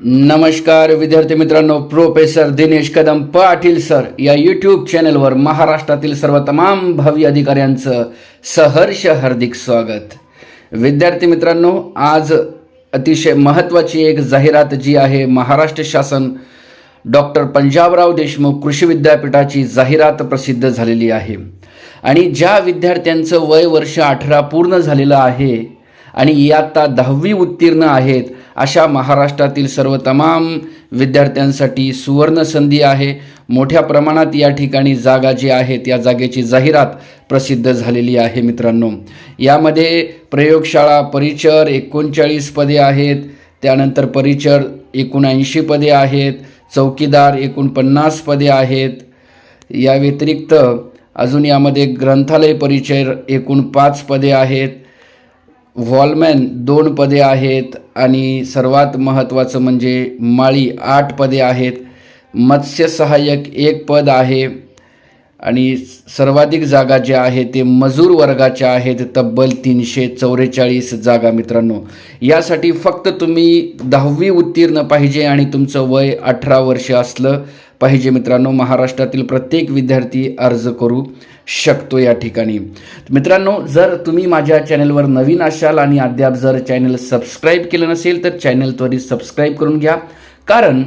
नमस्कार विद्यार्थी मित्रांनो. प्रोफेसर दिनेश कदम पाटील सर या यूट्यूब चॅनलवर महाराष्ट्रातील सर्व तमाम भावी अधिकाऱ्यांचं सहर्ष हार्दिक स्वागत. विद्यार्थी मित्रांनो आज अतिशय महत्त्वाची एक जाहिरात जी आहे महाराष्ट्र शासन डॉक्टर पंजाबराव देशमुख कृषी विद्यापीठाची जाहिरात प्रसिद्ध झालेली आहे. आणि ज्या विद्यार्थ्यांचं वय वर्ष अठरा पूर्ण झालेलं आहे आणि आता दहावी उत्तीर्ण आहेत अशा महाराष्ट्रातील सर्व तमाम विद्यार्थ्यांसाठी सुवर्णसंधी आहे. मोठ्या प्रमाणात या ठिकाणी जागा जी आहे या जागेची जाहिरात प्रसिद्ध झालेली आहे मित्रांनो. यामध्ये प्रयोगशाळा परिचर एकोणचाळीस पदे आहेत. त्यानंतर परिचर एकोणऐंशी पदे आहेत. चौकीदार एकोणपन्नास पदे आहेत. या व्यतिरिक्त अजून यामध्ये ग्रंथालय परिचय एकूण पाच पदे आहेत. व्हॉलमॅन दोन पदे आहेत आणि सर्वात महत्त्वाचं म्हणजे माळी आठ पदे आहेत. मत्स्य सहाय्यक एक पद आहे आणि सर्वाधिक जागा ज्या आहे ते मजूर वर्गाच्या आहेत. तब्बल तीनशे चौवेचाळीस जागा मित्रांनो. यासाठी फक्त तुम्ही दहावी उत्तीर्ण पाहिजे आणि तुमचं वय अठरा वर्ष असलं पाहिजे मित्रांनो महाराष्ट्रातील प्रत्येक विद्यार्थी अर्ज करू शकतो या ठिकाणी. मित्रांनो जर तुम्ही माझ्या चॅनलवर नवीन असाल आणि अद्याप जर चॅनल सबस्क्राईब केलं नसेल तर चॅनल त्वरित सबस्क्राईब करून घ्या. कारण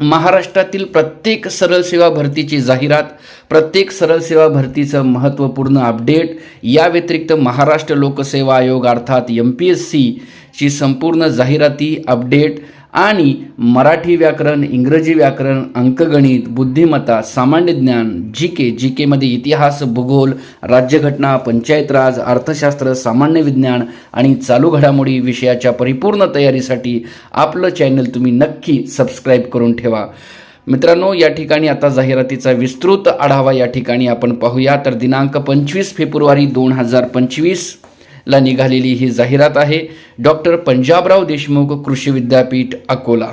महाराष्ट्रातील प्रत्येक सरळ सेवा भरतीची जाहिरात प्रत्येक सरळ सेवा भरतीचं महत्त्वपूर्ण अपडेट या व्यतिरिक्त महाराष्ट्र लोकसेवा आयोग अर्थात एम पी एस सीची संपूर्ण जाहिराती अपडेट आणि मराठी व्याकरण इंग्रजी व्याकरण अंकगणित बुद्धिमत्ता सामान्य ज्ञान जी के जी केमध्ये इतिहास भूगोल राज्यघटना पंचायत राज अर्थशास्त्र सामान्य विज्ञान आणि चालू घडामोडी विषयाच्या परिपूर्ण तयारीसाठी आपलं चॅनल तुम्ही नक्की सबस्क्राईब करून ठेवा. मित्रांनो या ठिकाणी आता जाहिरातीचा विस्तृत आढावा या ठिकाणी आपण पाहूया. तर दिनांक पंचवीस फेब्रुवारी दोन हजार पंचवीस ला निघालेली ही जाहिरात आहे. डॉक्टर पंजाबराव देशमुख कृषी विद्यापीठ अकोला.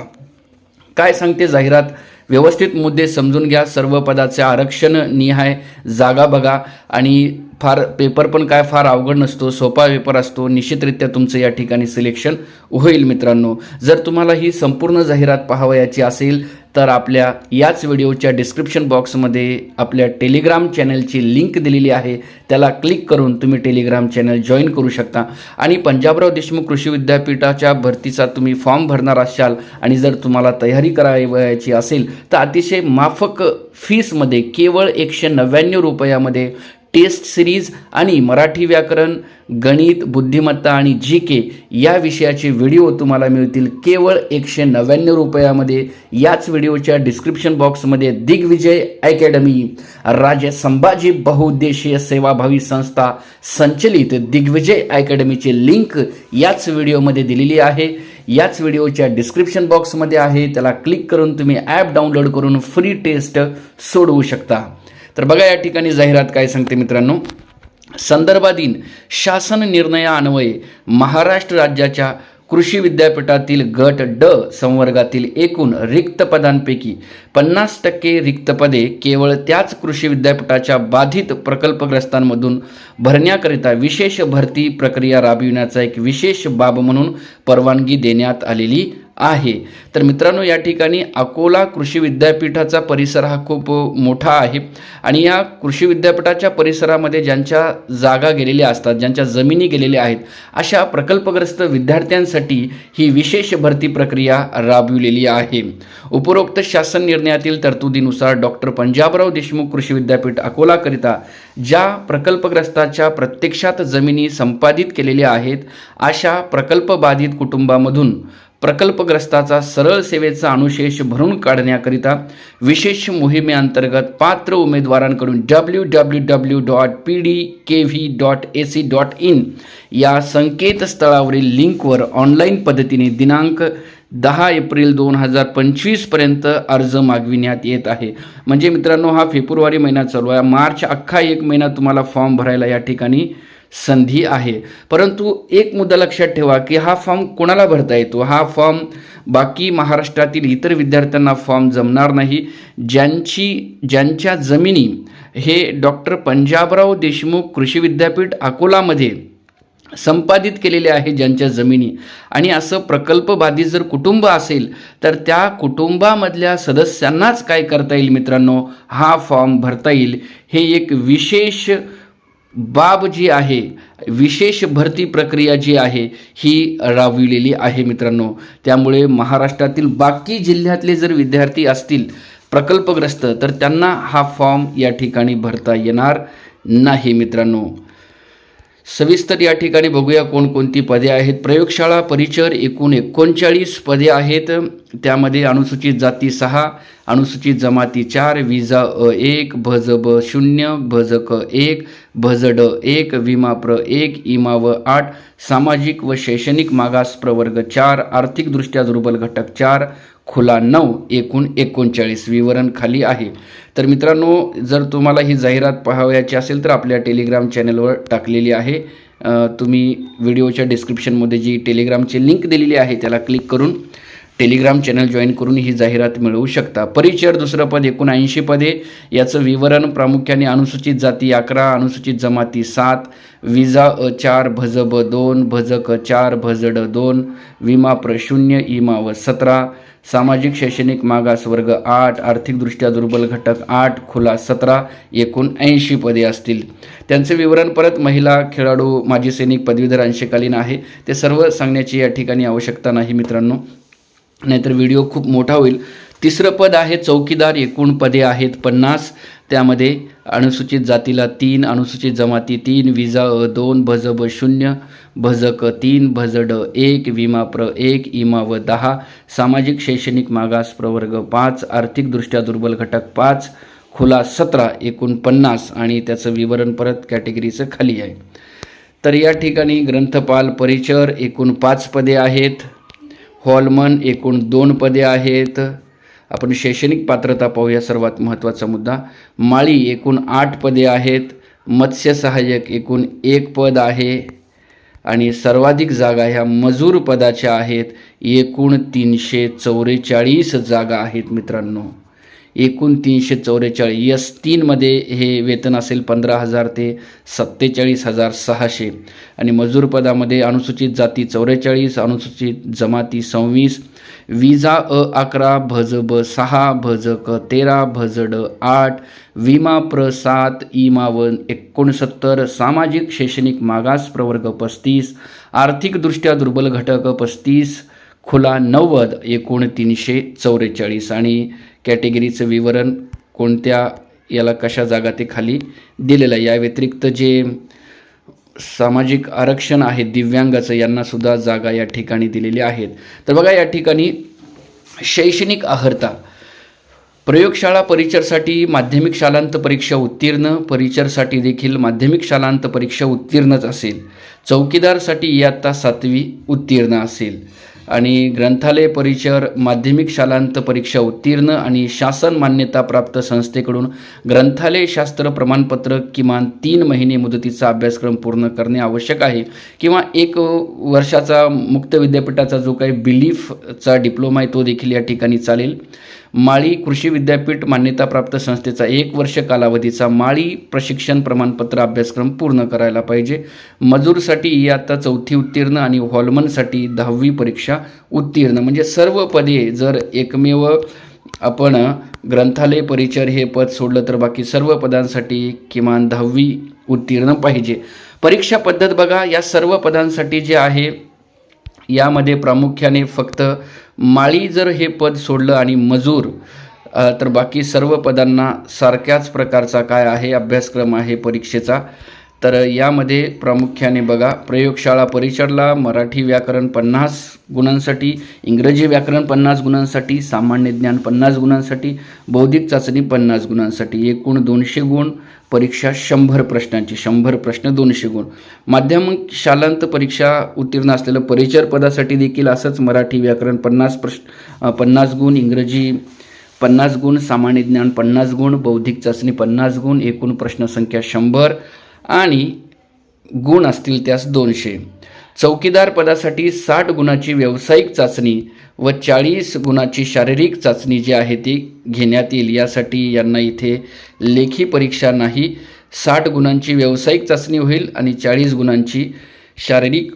काय सांगते जाहिरात? व्यवस्थित मुद्दे समजून घ्या. सर्व पदाचे आरक्षण निहाय. जागा बघा. आणि फार पेपर पण काय फार अवघड नसतो. सोपा पेपर असतो. निश्चितरित्या तुमचं या ठिकाणी सिलेक्शन होईल मित्रांनो. जर तुम्हाला ही संपूर्ण जाहिरात पाहावयाची असेल तर आपल्या याच व्हिडिओच्या डिस्क्रिप्शन बॉक्समध्ये आपल्या टेलिग्राम चॅनलची लिंक दिलेली आहे. त्याला क्लिक करून तुम्ही टेलिग्राम चॅनल जॉईन करू शकता. आणि पंजाबराव देशमुख कृषी विद्यापीठाच्या भरतीचा तुम्ही फॉर्म भरणार असाल आणि जर तुम्हाला तयारी करावयाची असेल तर अतिशय माफक फीसमध्ये केवळ एकशे नव्याण्णव रुपयामध्ये टेस्ट सिरीज आणि मराठी व्याकरण गणित बुद्धिमत्ता आणि जी के या विषयाचे व्हिडिओ तुम्हाला मिळतील केवळ एकशे नव्याण्णव रुपयामध्ये. याच व्हिडिओच्या डिस्क्रिप्शन बॉक्समध्ये दिग्विजय अकॅडमी राजे संभाजी बहुउद्देशीय सेवाभावी संस्था संचलित दिग्विजय अकॅडमीची लिंक याच व्हिडिओमध्ये दिलेली आहे. याच व्हिडिओच्या डिस्क्रिप्शन बॉक्समध्ये आहे. त्याला क्लिक करून तुम्ही ॲप डाउनलोड करून फ्री टेस्ट सोडवू शकता. तर बघा या ठिकाणी जाहिरात काय सांगते मित्रांनो. संदर्भाधीन शासन निर्णयान्वये महाराष्ट्र राज्याच्या कृषी विद्यापीठातील गट ड संवर्गातील एकूण रिक्त पदांपैकी पन्नास टक्के रिक्त पदे केवळ त्याच कृषी विद्यापीठाच्या बाधित प्रकल्पग्रस्तांमधून भरण्याकरिता विशेष भरती प्रक्रिया राबविण्याचा एक विशेष बाब म्हणून परवानगी देण्यात आलेली आहे. तर मित्रांनो या ठिकाणी अकोला कृषी विद्यापीठाचा परिसर हा खूप मोठा आहे आणि या कृषी विद्यापीठाच्या परिसरामध्ये ज्यांच्या जागा गेलेल्या असतात ज्यांच्या जमिनी गेलेल्या आहेत अशा प्रकल्पग्रस्त विद्यार्थ्यांसाठी ही विशेष भरती प्रक्रिया राबविलेली आहे. उपरोक्त शासन निर्णयातील तरतुदीनुसार डॉक्टर पंजाबराव देशमुख कृषी विद्यापीठ अकोलाकरिता ज्या प्रकल्पग्रस्ताच्या प्रत्यक्षात जमिनी संपादित केलेल्या आहेत अशा प्रकल्पबाधित कुटुंबामधून प्रकल्पग्रस्ताचा सरळ सेवेचा अनुशेष भरून काढण्याकरिता विशेष मोहिमेअंतर्गत पात्र उमेदवारांकडून W W W dot P D K V dot A C dot in या संकेतस्थळावरील लिंकवर ऑनलाईन पद्धतीने दिनांक दहा एप्रिल दोन हजार पंचवीसपर्यंत अर्ज मागविण्यात येत आहे. म्हणजे मित्रांनो हा फेब्रुवारी महिना चालू आहे. मार्च अख्खा एक महिना तुम्हाला फॉर्म भरायला या ठिकाणी संधी आहे. परंतु एक मुद्दा लक्षात ठेवा की हा फॉर्म कोणाला भरता येतो? हा फॉर्म बाकी महाराष्ट्रातील इतर विद्यार्थ्यांना फॉर्म जमणार नाही. ज्यांची ज्यांच्या जमिनी हे डॉक्टर पंजाबराव देशमुख कृषी विद्यापीठ अकोलामध्ये संपादित केलेले आहे ज्यांच्या जमिनी. आणि असं प्रकल्पबाधित जर कुटुंब असेल तर त्या कुटुंबामधल्या सदस्यांनाच काय करता येईल मित्रांनो? हा फॉर्म भरता येईल. हे एक विशेष बाब जी आहे विशेष भरती प्रक्रिया जी आहे ही राबविलेली आहे मित्रांनो. त्यामुळे महाराष्ट्रातील बाकी जिल्ह्यातले जर विद्यार्थी असतील प्रकल्पग्रस्त तर त्यांना हा फॉर्म या ठिकाणी भरता येणार नाही मित्रांनो. सविस्तर या ठिकाणी बघूया कोणकोणती पदे आहेत. प्रयोगशाळा परिचर एकूण एकोणचाळीस पदे आहेत. त्यामध्ये अनुसूचित जाती सहा अनुसूचित जमाती चार विजा अ एक भज ब शून्य भज क एक भज ड एक विमा प्र एक इमा व आठ सामाजिक व शैक्षणिक मागास प्रवर्ग चार आर्थिकदृष्ट्या दुर्बल घटक चार खुला नऊ एकूण एकोणचाळीस विवरण खाली आहे. तर मित्रांनो जर तुम्हाला ही जाहिरात पाहावयाची असेल तर आपल्या टेलिग्राम चॅनलवर टाकलेली आहे. तुम्ही व्हिडिओच्या डिस्क्रिप्शनमध्ये जी टेलिग्रामची लिंक दिलेली आहे त्याला क्लिक करून टेलिग्राम चॅनल जॉईन करून ही जाहिरात मिळवू शकता. परिचर दुसरं पद एकोणऐंशी पदे याचं विवरण प्रामुख्याने अनुसूचित जाती अकरा अनुसूचित जमाती सात विजा अ चार भज ब दोन भज क चार भजड दोन विमा प्र शून्य इमा व सतरा सामाजिक शैक्षणिक मागास वर्ग आठ आर्थिकदृष्ट्या दुर्बल घटक आठ खुला सतरा एकूण ऐंशी पदे असतील. त्यांचे विवरण परत महिला खेळाडू माजी सैनिक पदवीधर अंशकालीन आहे. ते सर्व सांगण्याची या ठिकाणी आवश्यकता नाही मित्रांनो. नाहीतर व्हिडिओ खूप मोठा होईल. तिसरं पद आहे चौकीदार एकूण पदे आहेत पन्नास. त्यामध्ये अनुसूचित जातीला तीन अनुसूचित जमाती तीन विजा अ दोन भज ब शून्य भज क तीन भज ड एक विमा प्र एक इमा व दहा. सामाजिक शैक्षणिक मागास प्रवर्ग पाच आर्थिकदृष्ट्या दुर्बल घटक पाच खुला सतरा एकूण पन्नास आणि त्याचं विवरण परत कॅटेगरीचं खाली आहे. तर या ठिकाणी ग्रंथपाल परिचर एकूण पाच पदे आहेत. हॉलमन एकूण दोन पदे आहेत. आपण शैक्षणिक पात्रता पाहूया. सर्वात महत्त्वाचा मुद्दा माळी एकूण आठ पदे आहेत. मत्स्य सहाय्यक एकूण एक पद आहे. आणि सर्वाधिक जागा ह्या मजूर पदाच्या आहेत. एकूण तीनशे चौवेचाळीस जागा आहेत मित्रांनो. एकूण तीनशे चौवेचाळीस यस तीनमध्ये हे वेतन असेल पंधरा हजार ते सत्तेचाळीस हजार सहाशे. आणि मजूरपदामध्ये अनुसूचित जाती चौवेचाळीस अनुसूचित जमाती सव्वीस. विजा अ अकरा भज ब सहा भज क तेरा भज ड आठ. विमा प्र सात इमा व एकोणसत्तर. सामाजिक शैक्षणिक मागास प्रवर्ग पस्तीस. आर्थिकदृष्ट्या दुर्बल घटक पस्तीस. खुला नव्वद एकूण तीनशे चौवेचाळीस आणि कॅटेगरीचं विवरण कोणत्या याला कशा जागा ते खाली दिलेलं आहे? या व्यतिरिक्त जे सामाजिक आरक्षण आहे दिव्यांगाचं यांनासुद्धा जागा या ठिकाणी दिलेली आहेत. तर बघा या ठिकाणी शैक्षणिक अहर्ता. प्रयोगशाळा परिचरसाठी माध्यमिक शालांत परीक्षा उत्तीर्ण परिचरसाठी देखील माध्यमिक शालांत परीक्षा उत्तीर्णच असेल. चौकीदारसाठी इयत्ता सातवी उत्तीर्ण असेल. आणि ग्रंथालय परिचर माध्यमिक शालांत परीक्षा उत्तीर्ण आणि शासन मान्यताप्राप्त संस्थेकडून ग्रंथालय शास्त्र प्रमाणपत्र किमान तीन महिने मुदतीचा अभ्यासक्रम पूर्ण करणे आवश्यक आहे किंवा एक वर्षाचा मुक्त विद्यापीठाचा जो काही बिलीफचा डिप्लोमा आहे तो देखील या ठिकाणी चालेल. माळी कृषी विद्यापीठ मान्यताप्राप्त संस्थेचा एक वर्ष कालावधीचा माळी प्रशिक्षण प्रमाणपत्र अभ्यासक्रम पूर्ण करायला पाहिजे. मजूरसाठी इयत्ता चौथी उत्तीर्ण आणि हॉलमनसाठी दहावी परीक्षा उत्तीर्ण. म्हणजे सर्व पदे जर एकमेव आपण ग्रंथालय परिचर हे पद सोडलं तर बाकी सर्व पदांसाठी किमान दहावी उत्तीर्ण पाहिजे. परीक्षा पद्धत बघा या सर्व पदांसाठी जे आहे यामध्ये प्रामुख्याने फक्त माळी जर हे पद सोडलं आणि मजूर तर बाकी सर्व पदांना सारख्याच प्रकारचा काय आहे अभ्यासक्रम आहे परीक्षेचा? तर यामध्ये प्रामुख्याने बघा प्रयोगशाळा परिचरला मराठी व्याकरण पन्नास गुणांसाठी इंग्रजी व्याकरण पन्नास गुणांसाठी सामान्य ज्ञान पन्नास गुणांसाठी बौद्धिक चाचणी पन्नास गुणांसाठी. एकूण दोनशे गुण परीक्षा शंभर प्रश्नांची. शंभर प्रश्न दोनशे गुण. माध्यमिक शालांत परीक्षा उत्तीर्ण असलेलं परिचर पदासाठी देखील असंच मराठी व्याकरण पन्नास प्रश्न पन्नास गुण इंग्रजी पन्नास गुण सामान्य ज्ञान पन्नास गुण बौद्धिक चाचणी पन्नास गुण एकूण प्रश्नसंख्या शंभर आणि गुण असतील त्यास दोनशे. चौकीदार पदासाठी साठ गुणाची व्यावसायिक चाचणी व चाळीस गुणाची शारीरिक चाचणी जी आहे ती घेण्यात येईल. यासाठी यांना इथे लेखी परीक्षा नाही. साठ गुणांची व्यावसायिक चाचणी होईल आणि चाळीस गुणांची शारीरिक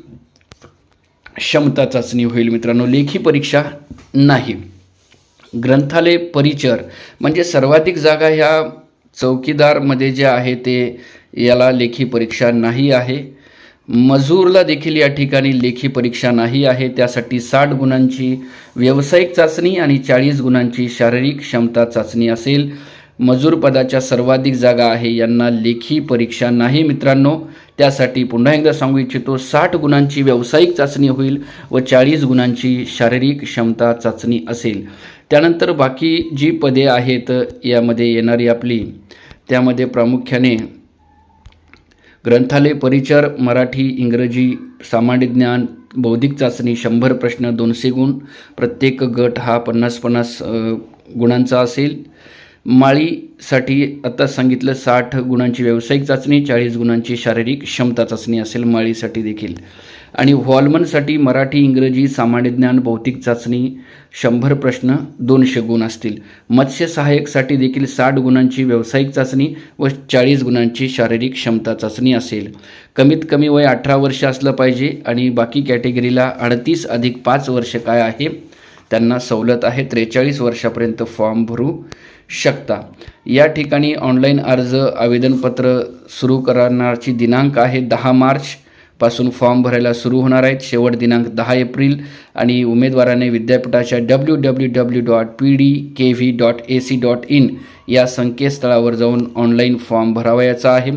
क्षमता चाचणी होईल. मित्रांनो लेखी परीक्षा नाही. ग्रंथालय परिचर म्हणजे सर्वाधिक जागा ह्या चौकीदारमध्ये जे आहे ते याला लेखी परीक्षा नाही आहे. मजूरला देखील या ठिकाणी लेखी परीक्षा नाही आहे. त्यासाठी साठ गुणांची व्यावसायिक चाचणी आणि चाळीस गुणांची शारीरिक क्षमता चाचणी असेल. मजूर पदाच्या सर्वाधिक जागा आहे. यांना लेखी परीक्षा नाही मित्रांनो. त्यासाठी पुन्हा एकदा सांगू इच्छितो साठ गुणांची व्यावसायिक चाचणी होईल व चाळीस गुणांची शारीरिक क्षमता चाचणी असेल. त्यानंतर बाकी जी पदे आहेत यामध्ये येणारी आपली त्यामध्ये प्रामुख्याने ग्रंथालय परिचर मराठी इंग्रजी सामान्य ज्ञान बौद्धिक चाचणी शंभर प्रश्न दोनशे गुण प्रत्येक गट हा पन्नास पन्नास गुणांचा असेल. माळीसाठी आता सांगितलं साठ गुणांची व्यावसायिक चाचणी चाळीस गुणांची शारीरिक क्षमता चाचणी असेल माळीसाठी देखील. आणि व्हॉलमनसाठी मराठी इंग्रजी सामान्य ज्ञान भौतिक चाचणी शंभर प्रश्न दोनशे गुण असतील. मत्स्य सहाय्यकसाठी देखील साठ गुणांची व्यावसायिक चाचणी व चाळीस गुणांची शारीरिक क्षमता चाचणी असेल. कमीत कमी वय अठरा वर्ष असलं पाहिजे आणि बाकी कॅटेगरीला अडतीस अधिक पाच वर्ष काय आहे? त्यांना सवलत आहे त्रेचाळीस वर्षापर्यंत फॉर्म भरू शकता. या ठिकाणी ऑनलाईन अर्ज आवेदनपत्र सुरू करण्याची दिनांक आहे दहा मार्च. पासून फॉर्म भरायला सुरू होणार आहेत. शेवट दिनांक दहा एप्रिल आणि उमेदवाराने विद्यापीठाच्या W W W dot P D K V dot A C dot in या संकेतस्थळावर जाऊन ऑनलाईन फॉर्म भरावयाचा आहे.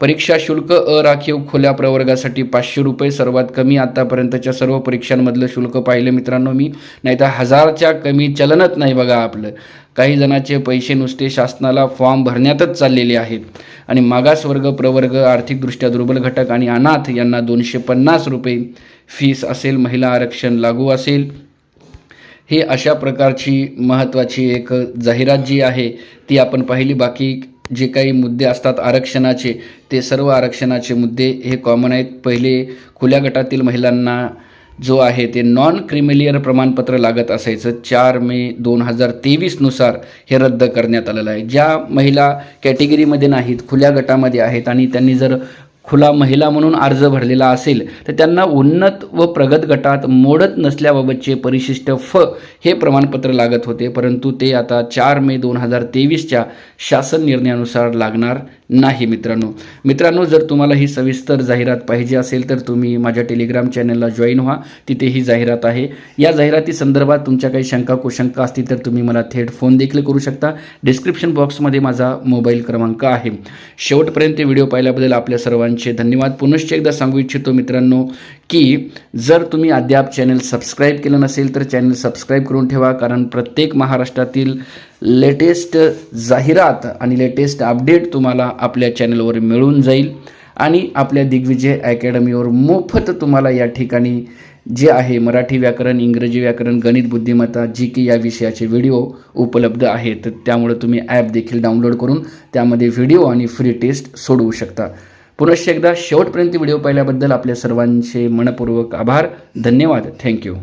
परीक्षा शुल्क अराखीव खुल्या प्रवर्गासाठी पाचशे रुपये सर्वात कमी आतापर्यंतच्या सर्व परीक्षांमधलं शुल्क पाहिलं मित्रांनो मी. नाही तर हजारच्या कमी चलनच नाही बघा आपलं. काही जणाचे पैसे नुसते शासनाला फॉर्म भरण्यातच चाललेले आहेत. आणि मागासवर्ग प्रवर्ग आर्थिकदृष्ट्या दुर्बल घटक आणि अनाथ यांना दोनशे पन्नास रुपये फीस असेल महिला आरक्षण लागू असेल. हे अशा प्रकारची महत्त्वाची एक जाहिरात जी आहे ती आपण पाहिली. बाकी जे काही मुद्दे असतात आरक्षणाचे ते सर्व आरक्षणाचे मुद्दे हे कॉमन आहेत. पहिले खुल्या गटातील महिलांना जो आहे ते नॉन क्रिमिलियर प्रमाणपत्र लागत असायचं. चार मे दोन हजार तेवीसनुसार हे रद्द करण्यात आलेलं आहे. ज्या महिला कॅटेगरीमध्ये नाहीत खुल्या गटामध्ये आहेत आणि त्यांनी जर खुला महिला म्हणून अर्ज भरलेला असेल तर त्यांना उन्नत व प्रगत गटात मोडत नसल्याबाबतचे परिशिष्ट फ हे प्रमाणपत्र लागत होते. परंतु ते आता चार मे दोन हजार तेवीसच्या शासन निर्णयानुसार लागणार नाही मित्रांनो. मित्रांनो जर तुम्हाला ही सविस्तर जाहिरात पाहिजे असेल तर तुम्ही माझ्या टेलिग्राम चॅनलला जॉईन व्हा. तिथे ही जाहिरात आहे. या जाहिराती संदर्भात तुमच्या काही शंका कुशंका असतील तर तुम्ही मला थेट फोन देखील करू शकता. डिस्क्रिप्शन बॉक्समध्ये माझा मोबाईल क्रमांक आहे. शेवटपर्यंत व्हिडिओ पाहिल्याबद्दल आपल्या सर्वांचे धन्यवाद. पुनश्च एकदा सांगू इच्छितो मित्रांनो की जर तुम्ही अद्याप चॅनल सबस्क्राईब केलं नसेल तर चॅनल सबस्क्राईब करून ठेवा कारण प्रत्येक महाराष्ट्रातील लेटेस्ट जाहिरात आणि लेटेस्ट अपडेट तुम्हाला आपल्या चॅनलवर मिळून जाईल. आणि आपल्या दिग्विजय अकॅडमीवर मोफत तुम्हाला या ठिकाणी जे आहे मराठी व्याकरण इंग्रजी व्याकरण गणित बुद्धिमत्ता जी की या विषयाचे व्हिडिओ उपलब्ध आहेत. त्यामुळे तुम्ही ॲप देखील डाउनलोड करून त्यामध्ये व्हिडिओ आणि फ्री टेस्ट सोडवू शकता. पुनश्च एकदा शेवटपर्यंत व्हिडिओ पाहिल्याबद्दल आपल्या सर्वांचे मनपूर्वक आभार. धन्यवाद. थँक्यू